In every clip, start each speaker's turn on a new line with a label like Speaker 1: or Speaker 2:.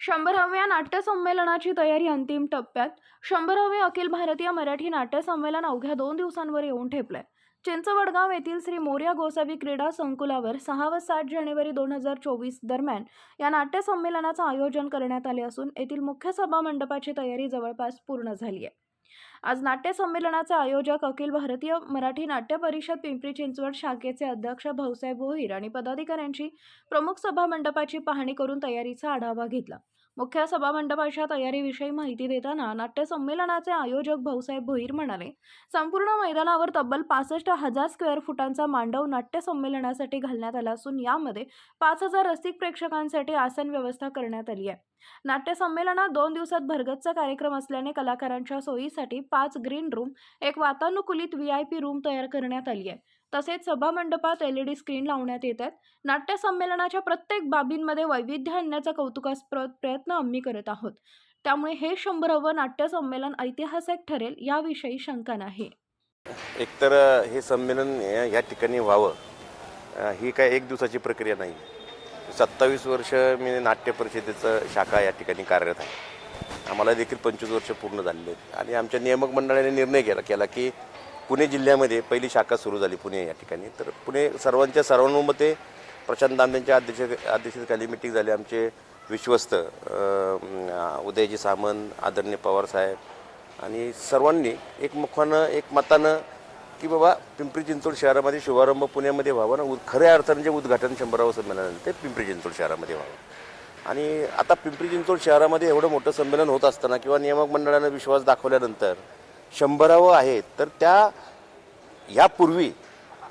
Speaker 1: शंभराव्या नाट्यसंमेलनाची तयारी अंतिम टप्प्यात शंभरावे अखिल भारतीय मराठी नाट्यसंमेलन अवघ्या दोन दिवसांवर येऊन ठेपलंय. चिंचवडगाव येथील श्री मोर्या गोसावी क्रीडा संकुलावर सहा व सात जानेवारी दोन हजार चोवीस दरम्यान या नाट्यसंमेलनाचं आयोजन करण्यात आले असून येथील मुख्य सभा मंडपाची तयारी जवळपास पूर्ण झाली आहे. आज नाट्यसंमेलनाचे आयोजक अखिल भारतीय मराठी नाट्य परिषद पिंपरी चिंचवड शाखेचे अध्यक्ष भाऊसाहेब भोईर आणि पदाधिकाऱ्यांची प्रमुख सभा मंडपाची पाहणी करून तयारीचा आढावा घेतला. मुख्य सभामंडपाच्या तयारीविषयी माहिती देताना नाट्यसंमेलनाचे आयोजक भाऊसाहेब भोईर म्हणाले संपूर्ण मैदानावर तब्बल पासष्ट हजार स्क्वेअर फुटांचा मांडव नाट्यसंमेलनासाठी घालण्यात आला असून यामध्ये पाच हजार रसिक प्रेक्षकांसाठी आसन व्यवस्था करण्यात आली आहे. नाट्यसंमेलनात दोन दिवसात भरगच्च कार्यक्रम असल्याने कलाकारांच्या सोयीसाठी पाच ग्रीन रूम एक वातानुकूलित व्ही आय पी रूम तयार करण्यात आली आहे. तसेच सभा मंडपात एल ई डी स्क्रीन लावण्यात येत आहेत. नाट्य संमेलनाच्या प्रत्येक बाबींमध्ये वैविध्य आणण्याचा कौतुकास्पद प्रयत्न आम्ही करत आहोत. त्यामुळे हे शंभरावं नाट्य संमेलन ऐतिहासिक ठरेल याविषयी शंका नाही.
Speaker 2: एकतर हे संमेलन या ठिकाणी व्हावं. ही काय एक दिवसाची प्रक्रिया नाही. सत्तावीस वर्ष मी नाट्य परिषदेचं शाखा या ठिकाणी कार्यरत आहे. आम्हाला देखील पंचवीस वर्ष पूर्ण झालेली आहेत. आणि आमच्या नियामक मंडळाने निर्णय केला केला की पुणे जिल्ह्यामध्ये पहिली शाखा सुरू झाली पुणे या ठिकाणी. तर पुणे सर्वांच्या सर्वानुमते प्रशांत दामलेंच्या अध्यक्ष अध्यक्षतेखाली मिटिंग झाली. आमचे विश्वस्त उदयजी सामंत आदरणीय पवारसाहेब आणि सर्वांनी एकमुखानं एकमतानं की बाबा पिंपरी चिंचवड शहरामध्ये शुभारंभ पुण्यामध्ये व्हावा ना खऱ्या अर्थानं जे उद्घाटन शंभरावं संमेलन ते पिंपरी चिंचवड शहरामध्ये व्हावं. आणि आता पिंपरी चिंचवड शहरामध्ये एवढं मोठं संमेलन होत असताना किंवा नियामक मंडळानं विश्वास दाखवल्यानंतर शंभरावं आहे तर त्या यापूर्वी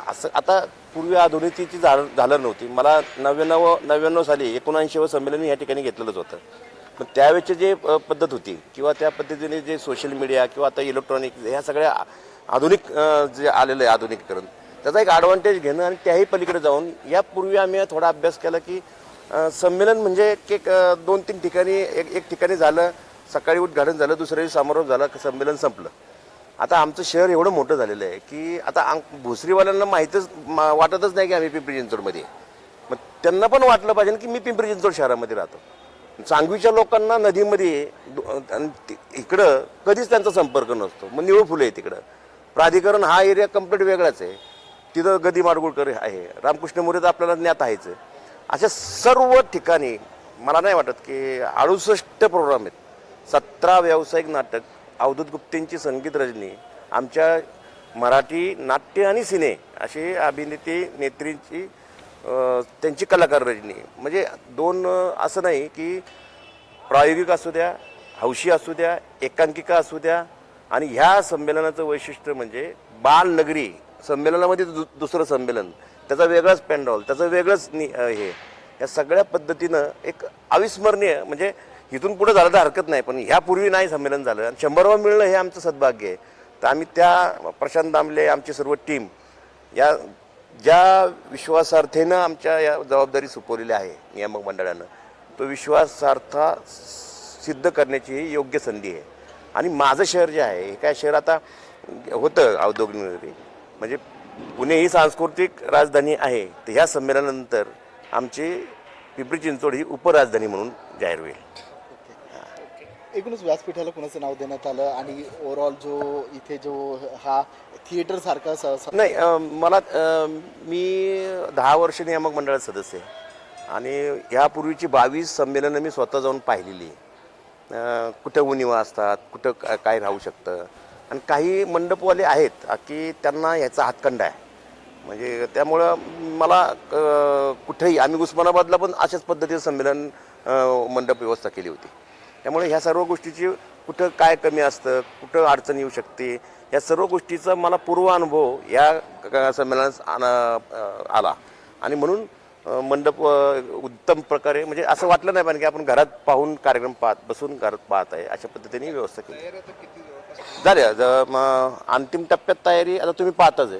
Speaker 2: असं आता पूर्वी आधुनिकतेची झालं झालं नव्हती. मला नव्याण्णव नव्याण्णव साली एकोणऐंशीवं संमेलन या ठिकाणी घेतलेलंच होतं. पण त्यावेळेची जे पद्धत होती किंवा त्या पद्धतीने जे सोशल मीडिया किंवा आता इलेक्ट्रॉनिक ह्या सगळ्या आ- आधुनिक जे आलेलं आहे आधुनिकीकरण त्याचा एक ॲडव्हान्टेज घेणं आणि त्याही पलीकडे जाऊन यापूर्वी आम्ही थोडा अभ्यास केला की संमेलन म्हणजे एक दोन तीन ठिकाणी एक एक ठिकाणी झालं सकाळी उद्घाटन झालं दुसऱ्या दिवशी समारोप झाला संमेलन संपलं. आता आमचं शहर एवढं मोठं झालेलं आहे की आता आम- भोसरीवाल्यांना माहीतच मा- वाटतच नाही की आम्ही पिंपरी चिंचवडमध्ये मग त्यांना पण वाटलं पाहिजे की मी पिंपरी चिंचवड शहरामध्ये राहतो. सांगवीच्या लोकांना नदीमध्ये इकडं कधीच त्यांचा संपर्क नसतो. मग निवळ फुलं आहे तिकडं. प्राधिकरण हा एरिया कंप्लीट वेगळाच आहे. तिथं गदी माडगुळकर आहे. रामकृष्ण मोरे तर आपल्याला ज्ञात आहेच आहे. अशा सर्व ठिकाणी मला नाही वाटत की अडुसष्ट प्रोग्राम आहेत. सतरा व्यावसायिक नाटक अवधूत गुप्तेंची संगीत रजनी आमच्या मराठी नाट्य आणि सिने अशी अभिनेते नेत्रींची त्यांची कलाकार रजनी. म्हणजे दोन असं नाही की प्रायोगिक असू द्या हौशी असू द्या एकांकिका असू द्या आणि ह्या संमेलनाचं वैशिष्ट्य म्हणजे बालनगरी संमेलनामध्ये दु दुसरं संमेलन. त्याचा वेगळाच पॅन्डॉल त्याचं वेगळंच नि हे. या सगळ्या पद्धतीनं एक अविस्मरणीय म्हणजे इथून पुढे झालं तर हरकत नाही पण ह्यापूर्वी नाही संमेलन झालं. आणि शंभरावं मिळणं हे आमचं सद्भाग्य आहे. तर आम्ही त्या प्रशांत दामले आमची सर्व टीम या ज्या विश्वासार्थेनं आमच्या या जबाबदारी सुपवलेली आहे नियामक मंडळानं तो विश्वासार्थ सिद्ध करण्याची ही योग्य संधी आहे. आणि माझं शहर जे आहे हे काय शहर आता होतं औद्योगिक नगरी म्हणजे पुणे ही सांस्कृतिक राजधानी आहे तर ह्या संमेलनानंतर आमची पिंपरी चिंचवड ही उपराजधानी म्हणून जाहीर होईल.
Speaker 3: एकूणच व्यासपीठाला कुणाचं नाव देण्यात आलं आणि ओव्हरऑल जो इथे जो हा थिएटर सारखा
Speaker 2: नाही मला मी दहा वर्ष नियामक मंडळात सदस्य आहे. आणि ह्यापूर्वीची बावीस संमेलनं मी स्वतः जाऊन पाहिलेली कुठं उनिवा असतात कुठं का- काय राहू शकतं. आणि काही मंडपवाले आहेत की त्यांना ह्याचा हातखंड आहे. म्हणजे त्यामुळं मला कुठेही आम्ही उस्मानाबादला पण अशाच पद्धतीचं संमेलन मंडप व्यवस्था केली होती. त्यामुळे ह्या सर्व गोष्टीची कुठं काय कमी असतं कुठं अडचण येऊ शकते या सर्व गोष्टीचा मला पूर्व अनुभव या अं, आला. आणि म्हणून मंडप उत्तम प्रकारे म्हणजे असं वाटलं नाही पाहिजे की आपण घरात पाहून कार्यक्रम पाहत बसून घरात पाहत आहे अशा पद्धतीने व्यवस्था केली. मग अंतिम टप्प्यात तयारी आता तुम्ही पाहताच आहे.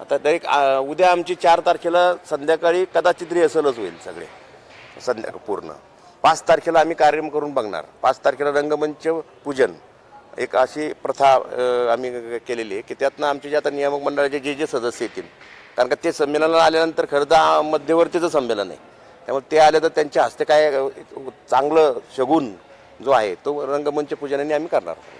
Speaker 2: आता डायरेक्ट उद्या आमची चार तारखेला संध्याकाळी कदाचित रिहर्सलच होईल सगळे. संध्या पूर्ण. पाच तारखेला आम्ही कार्यक्रम करून बघणार. पाच तारखेला रंगमंच पूजन. एक अशी प्रथा आम्ही केलेली आहे की त्यातनं आमचे जे आता नियामक मंडळाचे जे जे सदस्य येतील कारण का ते संमेलनाला आल्यानंतर खरं तर मध्यवर्तीचं संमेलन आहे. त्यामुळे ते आले तर त्यांच्या हस्ते काय चांगलं शगून जो आहे तो रंगमंच पूजनाने आम्ही करणार. आहोत